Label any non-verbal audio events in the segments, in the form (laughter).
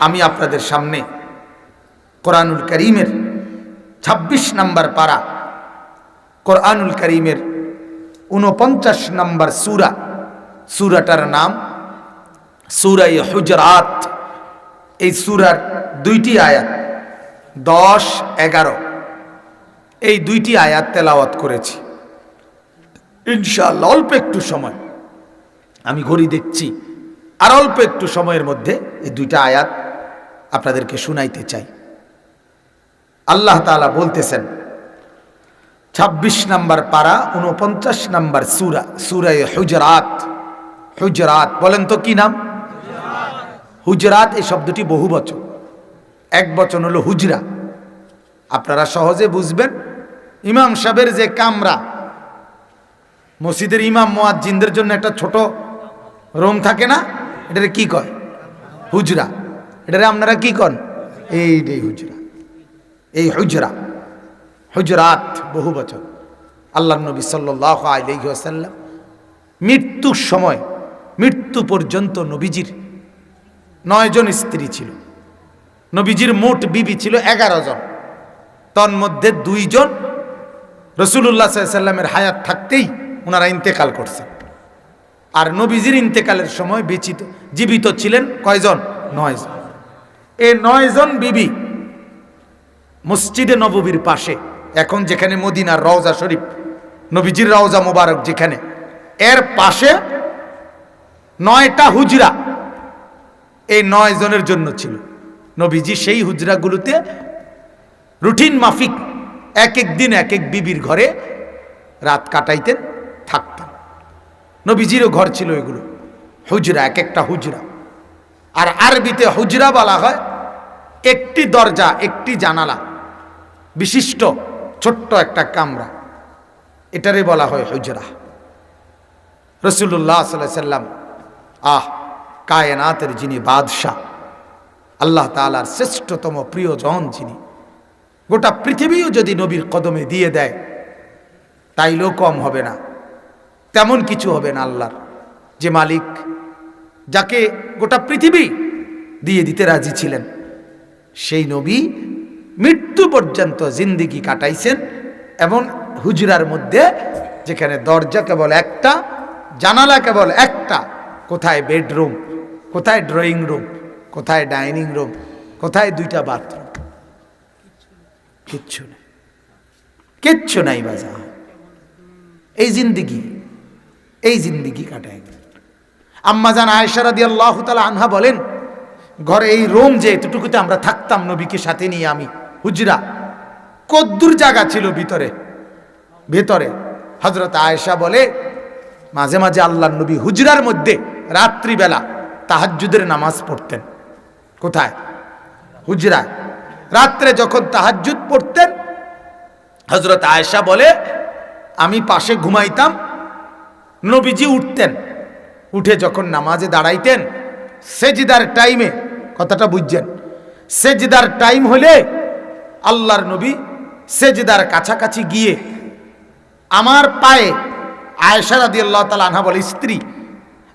আমি আপনাদের সামনে কোরআনুল করিমের ২৬ নম্বর পারা, কোরআনুল করিমের উনপঞ্চাশ নম্বর সুরা। সুরাটার নাম সুরাই হুজরাত। এই সুরার দুইটি আয়াত, দশ, এগারো। এই দুইটি আয়াত তেলাওয়াত করেছি। ইনশাআল্লাহ অল্প একটু সময়। আমি ঘড়ি দেখছি। আর অল্প একটু সময়ের মধ্যে এই দুইটা আয়াত আপনাদেরকে শুনাইতে চাই। আল্লাহ তাআলা বলতেছেন ২৬ নাম্বার পারা উনপঞ্চাশ নাম্বার সুরা, সুরায় হুজরাত। হুজরাত, বলেন তো কি নাম? হুজরাত, এই শব্দটি বহু বচন। এক বচন হলো হুজরা। আপনারা সহজে বুঝবেন, ইমাম সাহেবের যে কামরা, মসজিদের ইমাম মোয়াজ্জিনদের জন্য একটা ছোট রুম থাকে না, এটারে কি কয়? হুজরা। এটারে আপনারা কি কন? এইটাই হুজরা। এই হুজরা। হুজরাত বহু বছর। আল্লাহ নবী সাল্লাহ আলহিহাসাল্লাম মৃত্যুর সময়, মৃত্যু পর্যন্ত নবীজির নয়জন স্ত্রী ছিল। নবীজির মোট বিবি ছিল এগারো জন। তন্মধ্যে দুইজন রসুল্লাহ সাল্লামের হায়াত থাকতেই ওনারা ইন্তেকাল করছেন আর নবীজির ইন্তেকালের সময় বেচিত, জীবিত ছিলেন কয়জন? নয়জন এই নয়জন বিবি মসজিদে নববীর পাশে। এখন যেখানে মদিনার রওজা শরীফ, নবীজির রওজা মোবারক যেখানে, এর পাশে নয়টা হুজরা এই নয় জনের জন্য ছিল। নবীজি সেই হুজরাগুলোতে রুটিন মাফিক, এক এক দিন এক এক বিবির ঘরে রাত কাটাইতেন, থাকতেন। নবীজিরও ঘর ছিল এগুলো। হুজরা, এক একটা হুজরা। আর আরবিতে হুজরা বলা হয় একটি দরজা, একটি জানালা, বিশিষ্ট, ছোট্ট একটা কামরা। এটারে বলা হয় হুজরা। রসুল্লাহ সাল্লাম, আহ, কায়নাতের যিনি বাদশাহ, আল্লাহ তালার শ্রেষ্ঠতম প্রিয়জন যিনি, গোটা পৃথিবীও যদি নবীর কদমে দিয়ে দেয়, তাইলেও কম হবে না। তেমন কিছু হবে না আল্লাহর। যে মালিক, যাকে গোটা পৃথিবী দিয়ে দিতে রাজি ছিলেন। সেই নবী মৃত্যু পর্যন্ত জিন্দিগি কাটাইছেন এবং হুজরার মধ্যে যেখানে দরজা কেবল একটা, জানালা কেবল একটা, কোথায় বেডরুম, কোথায় ড্রয়িং রুম, কোথায় ডাইনিং রুম, কোথায় দুইটা বাথরুম? কিচ্ছু নেই। কিচ্ছু নাই বাজা এই জিন্দিগি এই জিন্দিগি কাটায়। আম্মা জান আয়সারা দিয়ে আল্লাহ তালা আনহা বলেন, ঘরে এই রোম যে এতটুকুতে আমরা থাকতাম নবীকে সাথে নিয়ে আমি, হুজরা, কদ্দুর জায়গা ছিল ভিতরে। ভেতরে হজরত আয়েশা বলে, মাঝে মাঝে আল্লাহ নবী হুজরার মধ্যে রাত্রিবেলা তাহাজ্জুদের নামাজ পড়তেন। কোথায়? হুজরায়। রাত্রে যখন তাহাজ্জুদ পড়তেন হজরত আয়েশা বলে, আমি পাশে ঘুমাইতাম, নবীজি উঠতেন। উঠে যখন নামাজে দাঁড়াইতেন, সেজিদার টাইমে কথাটা বুঝছেন, সেজিদার টাইম হলে আল্লাহর নবী সেজিদার কাছাকাছি গিয়ে আমার পায়ে আয়েশা রাদি আল্লাহ তালা আনহা বলে, স্ত্রী,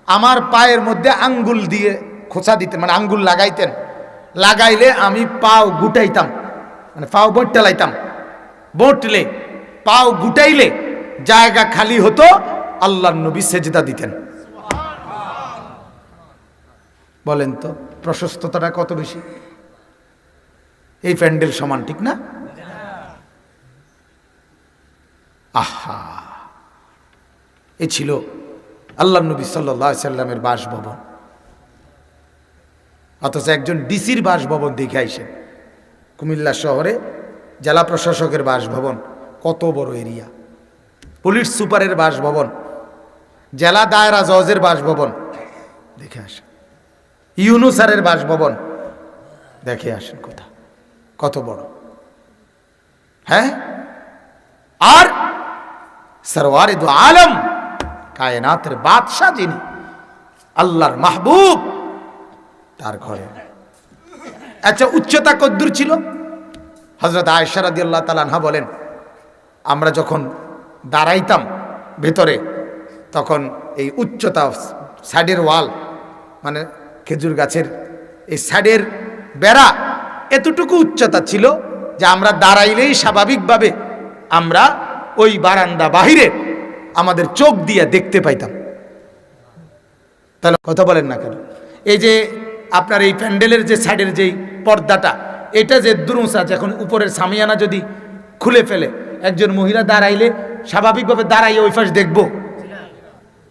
আমার পায়ের মধ্যে আঙ্গুল দিয়ে খোঁচা দিতেন মানে আঙ্গুল লাগাইতেন। লাগাইলে আমি পাও গুটাইতাম মানে পাও বট্টালাইতাম বটলে পাও গুটাইলে জায়গা খালি হতো আল্লাহ নবী সেজদা দিতেন। বলেন তো, প্রশস্ততাটা কত বেশি? এই প্যান্ডেল সমান ঠিক না? আহা! এ ছিল আল্লাহ নবী সাল্লাহ সাল্লামের বাসভবন। অথচ একজন ডিসির বাসভবন দেখে আইসেন। কুমিল্লা শহরে জেলা প্রশাসকের বাসভবন, কত বড় এরিয়া। পুলিশ সুপারের বাসভবন, জেলা দায়রা জজের বাসভবন। দেখে আসেন। ইউনুসারের বাসভবন। দেখে আসেন কোথা। কত বড়। হ্যাঁ? আর সরওয়ারে দু আলম কায়নাতের বাদশাহ যিনি, আল্লাহর মাহবুব, তার ঘরে। আচ্ছা উচ্চতা কদ্দুর ছিল? হজরত আয়সারাদি আল্লাহ তালানহা বলেন, আমরা যখন দাঁড়াইতাম ভেতরে, তখন এই উচ্চতা, সাইডের ওয়াল মানে খেজুর গাছের এই সাইডের বেড়া এতটুকু উচ্চতা ছিল যে আমরা দাঁড়াইলেই স্বাভাবিকভাবে আমরা ওই বারান্দা বাহিরে আমাদের চোখ দিয়ে দেখতে পাইতাম। তাহলে কথা বলেন না কেন? এই যে আপনার এই প্যান্ডেলের যে সাইডের যেই পর্দাটা, এটা যে দুরুস আছে এখন উপরের সামিয়ানা যদি খুলে ফেলে, একজন মহিলা দাঁড়াইলে স্বাভাবিকভাবে দাঁড়াইয়ে ওই পাশ দেখব।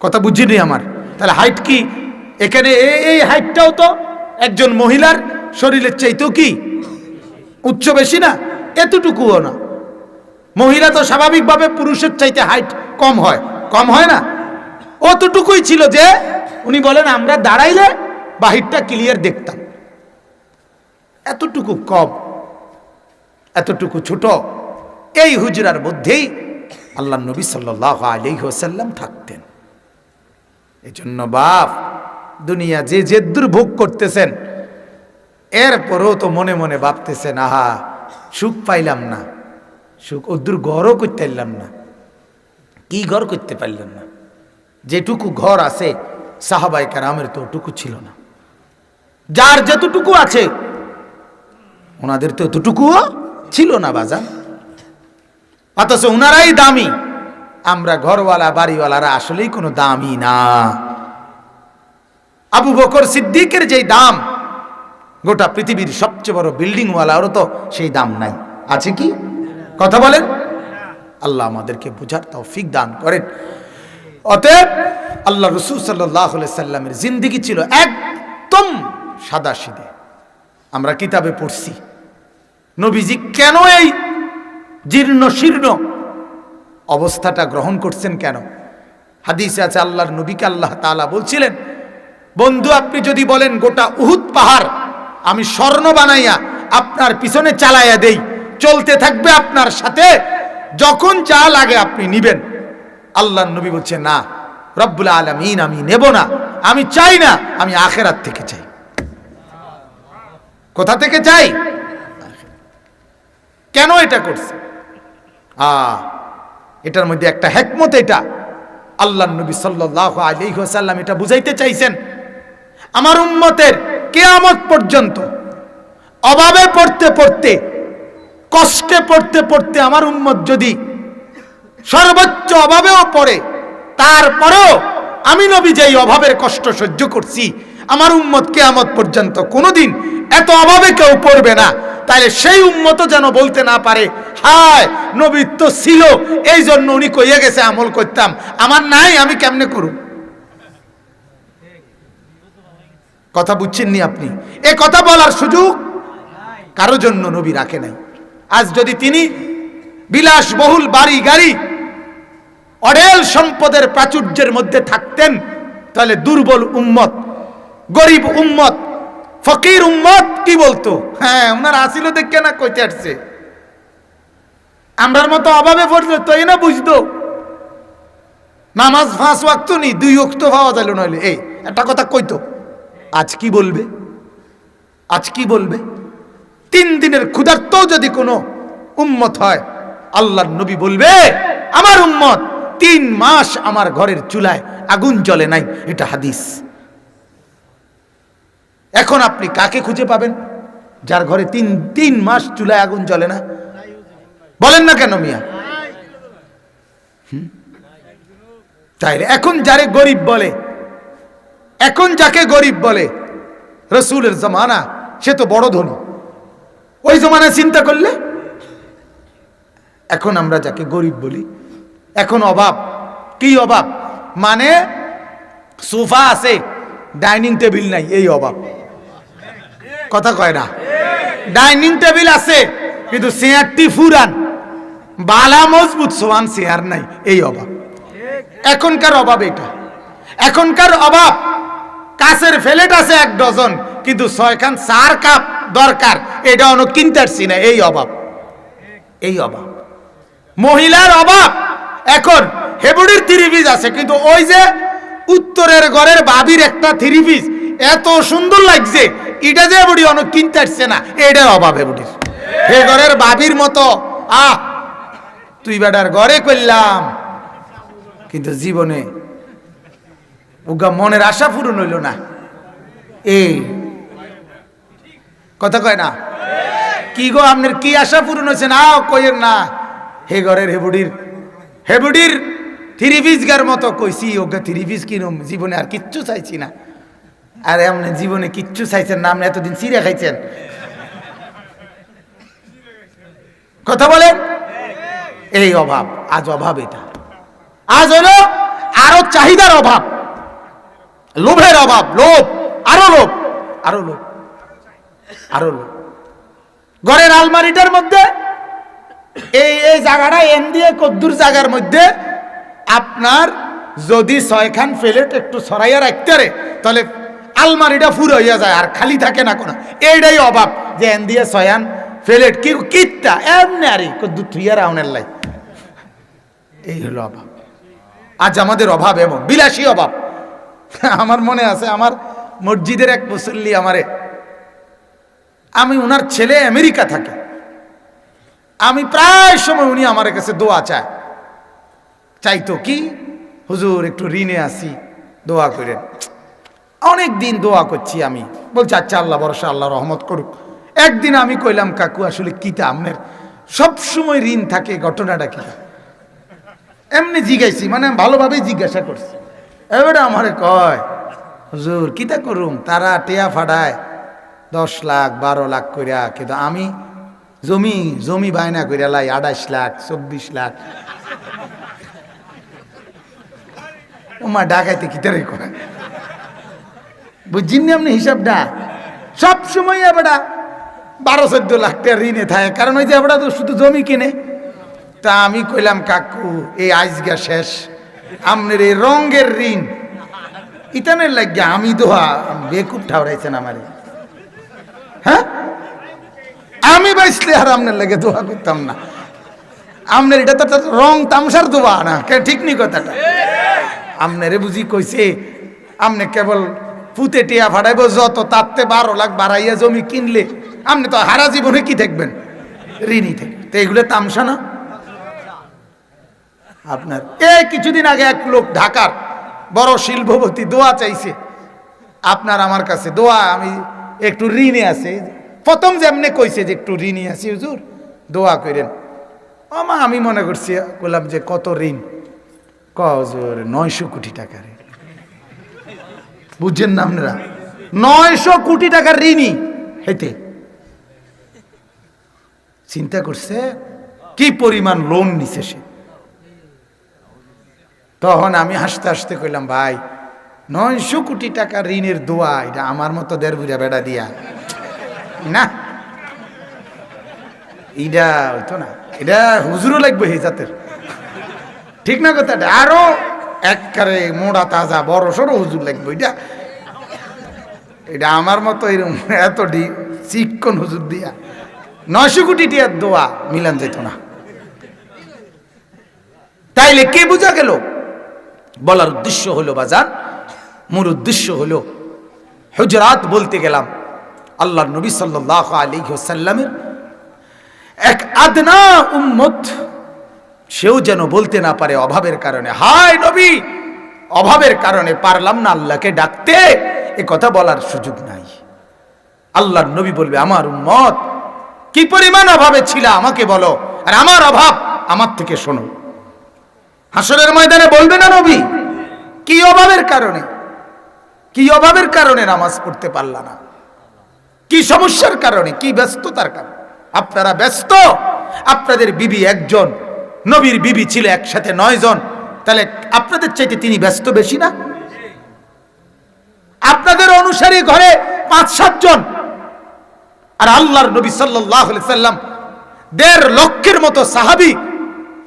কথা বুঝিনি আমার। তাহলে হাইট কি? এখানে এই হাইটটাও তো একজন মহিলার শরীরের চাইতেও কি? উচ্চ বেশি না? এতটুকুও না। মহিলা তো স্বাভাবিকভাবে পুরুষের চাইতে হাইট কম হয়। কম হয় না? অতটুকুই ছিল যে উনি বলেন, আমরা দাঁড়াইলে বাহিরটা ক্লিয়ার দেখতাম। এতটুকু কম, এতটুকু ছোট, এই হুজরার মধ্যেই আল্লাহ নবী সাল্লাহ আলী হোসাল্লাম থাকতেন। এই জন্য বাপ দুনিয়া যে যে দুর্ভোগ করতেছেন, এরপরও তো মনে মনে ভাবতেছেন, আহা, সুখ পাইলাম না, সুখ ওদূর ঘরও করতে পারলাম না, কি ঘর করতে পারলাম না, যেটুকু ঘর আছে সাহাবাই কারামের তো ওটুকু ছিল না। যার যতটুকু আছে, ওনাদের তো এতটুকুও ছিল না বাজান। অথচ ওনারাই দামি, আমরা ঘরওয়ালা, বাড়িওয়ালারা আসলেই কোনো দামি না। আবু বকর সিদ্দিকের যেই দাম, গোটা পৃথিবীর সবচেয়ে বড় বিল্ডিংওয়ালারও তো সেই দাম নাই। আছে কি? কথা বলেন। আল্লাহ আমাদেরকে বুঝার তৌফিক দান করেন। অতএব আল্লাহ রসুল সাল্লাহ সাল্লামের জিন্দিগি ছিল একদম সাদা সিদে। আমরা কিতাবে পড়ছি, নবীজি কেন এই জীর্ণ শীর্ণ অবস্থাটা গ্রহণ করছেন কেন? হাদিসে আছে, আল্লাহর নবীকে আল্লাহ তাআলা বলছিলেন বন্ধু, আপনি যদি বলেন গোটা উহুদ পাহাড় আমি স্বর্ণ বানাইয়া আপনার পিছনে চালাইয়া দেই, চলতে থাকবে আপনার সাথে, যখন যা লাগে আপনি নিবেন। আল্লাহর নবী বলছে, না, রব্বুল আলমিন আমি নেব না, আমি চাই না, আমি আখেরাত থেকে চাই। কোথা থেকে চাই? কেন এটা করছে? আ, এটার মধ্যে একটা হেকমত এটা। আল্লাহ নবী সাল্লাহ আলী সাল্লাম এটা বুঝাইতে চাইছেন। আমার উম্মতের কেয়ামত পর্যন্ত, অভাবে পড়তে পড়তে, কষ্টে পড়তে পড়তে আমার উম্মত যদি সর্বোচ্চ অভাবেও পড়ে, তারপরেও আমি নবী যেই অভাবের কষ্ট সহ্য করছি, আমার উম্মত কেয়ামত পর্যন্ত কোনোদিন এত অভাবে কেউ পড়বে না। তাহলে সেই উম্মত যেন বলতে না পারে, হায়, নবী তো ছিল এই জন্য উনি কইয়া গেছে আমল করতাম, আমার নাই, আমি কেমনে করুন কথা বুঝছেননি আপনি? এ কথা বলার সুযোগ কারও জন্য নবী রাখে নাই। আজ যদি তিনি বিলাসবহুল বাড়ি গাড়ি অডেল সম্পদের প্রাচুর্যের মধ্যে থাকতেন, তাহলে দুর্বল উম্মত, গরিব উম্মত, ফকির উম্মত কি বলতো? হ্যাঁ ওনার আসিল দেখে না কইতে আসছে। আমরার মতো অভাবে পড়লে তো এই না বুঝতো। নামাজ ফাঁস ওয়াক্ত নি দুই অক্ত পাওয়া যাইল নইলে। এই, একটা কথা কইতো। আজ কি বলবে? আজ কি বলবে? তিন দিনের ক্ষুধার্ত যদি কোনো উম্মত হয়, আল্লাহর নবী বলবে, আমার উম্মত, তিন মাস আমার ঘরের চুলায় আগুন জ্বলে নাই। এটা হাদিস। এখন আপনি কাকে খুঁজে পাবেন? যার ঘরে তিন তিন মাস চুলায় আগুন জ্বলে না? বলেন না কেন মিয়া? তাই এখন যারে গরিব বলে এখন যাকে গরিব বলে, রসুলের জমানা, সে তো বড় ধনী। ওই জমানায় চিন্তা করলে? এখন আমরা যাকে গরিব বলি, এখন অভাব। কি অভাব? মানে সোফা আছে, ডাইনিং টেবিল নাই, এই অভাব। কথা কয় না? ডাইনিং টেবিল আছে, কিন্তু চেয়ারটি ফুরান। বালা মজবুত, সোয়ান চেয়ার নাই, এই অভাব। এখনকার অভাব এটা। এখনকার অভাব কাছের ফেলেট আছে এক ডজন, কিন্তু ছয়খান চার কাপ দরকার। এটা অন্য কিনতে পারছি না, এই অভাব। এই অভাব। মহিলার অভাব। এখন হেবুড়ির থ্রি পিস আছে, কিন্তু ওই যে উত্তরের ঘরের বাবির একটা থ্রি পিস, এত সুন্দর লাগছে। এটা যে বুড়ি অনেক কিনতে আসছে না এটার অভাব হেবুড়ির। হে ঘরের বাবির মতো, আহ, তুই বেটার ঘরে করলাম কিন্তু জীবনে ওগা মনের আশা পূরণ হইল না। এই কথা কয় না? কি গো আপনার কি আশা পূরণ হয়েছে না? কইের না। হে ঘরের হেবুডির হেবুডির থ্রি পিসগার মতো কইছি ওকে থ্রি পিস জীবনে আর কিচ্ছু চাইছি না। আর এমনি জীবনে কিচ্ছু চাইছেন না আপনি এতদিন চিড়ে খাইছেন। কথা বলেন? এই অভাব, আজ অভাব এটা। আজ হলো আরও চাহিদার অভাব। লোভের অভাব, লোভ, আরও লোভ আরও লোভ আরও লোভ। ঘরের আলমারিটার মধ্যে, এই এই জায়গাটা এন দিয়ে কদ্দুর জায়গার মধ্যে আপনার যদি ছয়খান প্লেট একটু সরাইয়া রাখতে রে তাহলে আলমারিটা ফুর হইয়া যায় আর খালি থাকে না কোনো। এইটাই অভাব যে এন দিয়ে ছয়ান প্লেট কি, কিটটা এমনি আরে কদ্দুর থুইয়া রাউনের লাই। এই হলো অভাব। আজ আমাদের অভাব এমন, বিলাসী অভাব। (laughs) আমার মনে আছে, আমার মসজিদের এক মুসল্লি আমারে, আমি ওনার ছেলে আমেরিকা থাকে। আমি প্রায় সময় উনি আমার কাছে দোয়া চায়। চাইতো কি, হুজুর, একটু ঋণে আসি, দোয়া করেন। অনেক দিন দোয়া করছি আমি। বলছি আচ্ছা আল্লাহ ভরসা, আল্লাহ রহমত করুক। একদিন আমি কইলাম, কাকু, আসলে কিতা আপনার? সবসময় ঋণ থাকে, ঘটনাটা কি এমনি জিজ্ঞাসি মানে ভালোভাবে জিজ্ঞাসা করছি। এবারে আমারে কয়, হুজুর, কিতা করুম? তারা টেয়া ফাটায়, দশ লাখ, বারো লাখ কইরা, কিন্তু আমি জমি জমি বায়না কইরা লাই আঠাশ লাখ, চব্বিশ লাখ। ওমা ডাকাইতে কিতারে কয়? বুঝছেন আপনি হিসাবটা? সব সময় এবারটা বারো, চোদ্দ লাখ টাকা ঋণে থাকে, কারণ ওই যে এবারটা তো শুধু জমি কিনে। তা আমি কইলাম, কাকু, এই আজগা শেষ। আপনার এই রঙের ঋণ। ইতানের লাগিয়া আমি দোহা বেকুব ঠাউরাইছেন আমারে। হ্যাঁ? আমি বাইসলে আর আপনার লাগে দোয়া করতাম না। আপনার এটা তো রং তামসার দোয়া না ঠিক নি কথাটা? আপনারে বুঝি কইছে আপনি কেবল পুঁতে টিয়া ফাটাইব যত তাতে বারো লাখ বাড়াইয়া জমি কিনলে আপনি তো হারা জীবনে কি দেখবেন? ঋণই থেকে তো এগুলো তামসা না? আপনার। এই কিছুদিন আগে এক লোক ঢাকার বড় শিল্পপতি দোয়া চাইছে। আপনার আমার কাছে দোয়া, আমি একটু ঋণে আছে। প্রথম যেমনি কইছে যে একটু ঋণই আছি, হুজুর, দোয়া করেন আমা আমি মনে করছি, বললাম যে কত ঋণ? ক, হুজুর, নয়শো কোটি টাকা ঋণ। বুঝছেন না আপনারা? নয়শো কোটি টাকার ঋণই হেতে চিন্তা করছে, কি পরিমাণ লোন নিছে সে? তখন আমি হাসতে হাসতে কইলাম, ভাই, নয়শো কোটি টাকা ঋণের দোয়া, এটা আমার মতো দেড় বুড়া বেড়া দিয়া। না এইটা হইতো না এটা হুজুরও লাগবে এই জাতের। ঠিক না কথাটা? আরও একবারে মোড়া তাজা বড় সড়ো হুজুর লাগবে এটা এটা আমার মতো এরকম এত ডি চিকন হুজুর দিয়া নয়শো কোটি টিয়ার দোয়া মিলান যেত না। তাইলে কে বোঝা গেল? বলার উদ্দেশ্য হলো বাজার, মূল উদ্দেশ্য হলো হুজরাত বলতে গেলাম আল্লাহ নবী সাল্লাহ আলী সাল্লামের এক আদনা উম্মত, সেও যেন বলতে না পারে অভাবের কারণে, হায় নবী, অভাবের কারণে পারলাম না আল্লাহকে ডাকতে, এ কথা বলার সুযোগ নাই। আল্লাহর নবী বলবে, আমার উম্মত, কি পরিমাণ অভাবে ছিল আমাকে বলো, আর আমার অভাব আমার থেকে শোনো। হাসরের ময়দানে বলবে না নবী? কি অভাবের কারণে? কি অভাবের কারণে নামাজ পড়তে পারলা না? কি সমস্যার কারণে? কি ব্যস্ততার কারণে? আপনারা ব্যস্ত? আপনাদের বিবি একজন, নবীর বিবি ছিল একসাথে নয় জন। তাহলে আপনাদের চাইতে তিনি ব্যস্ত বেশি না? আপনাদের অনুসারী ঘরে পাঁচ সাতজন আর আল্লাহর নবী সাল্লাহ সাল্লাম দেড় লক্ষের মতো সাহাবি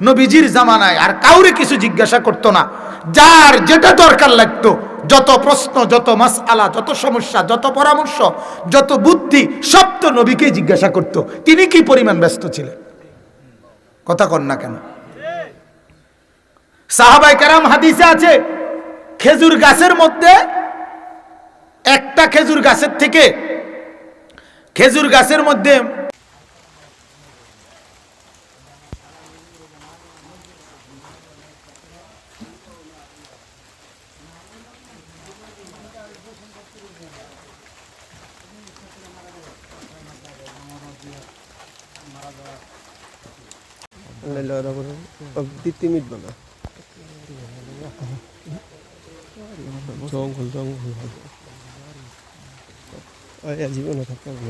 নবীজির জামানায় আর কাউরে কিছু জিজ্ঞাসা করতো না। যার যেটা দরকার লাগতো, যত প্রশ্ন, যত মাসআলা, যত সমস্যা, যত পরামর্শ, যত বুদ্ধি, সব তো নবীকে জিজ্ঞাসা করতো। তিনি কি পরিমাণ ব্যস্ত ছিলেন? কথা কন না কেন? সাহাবাই কারাম হাদিসে আছে, খেজুর গাছের মধ্যে একটা খেজুর গাছের থেকে, খেজুর গাছের মধ্যে দিতে মিটবে না। জঙ্গল জঙ্গল। জীবনে থাকতে হবে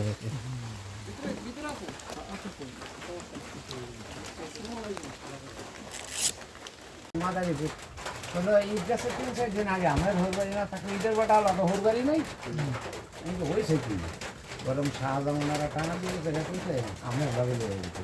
তিন চার দিন আগে আমার হোর না থাকলে ঈদের বাটা আলাদা হোর নাই? কিন্তু হয়েছে কি? গরম শাহজামানারা টানা দিয়ে জায়গা তুলতে আমার ভাবে লেগে গেছে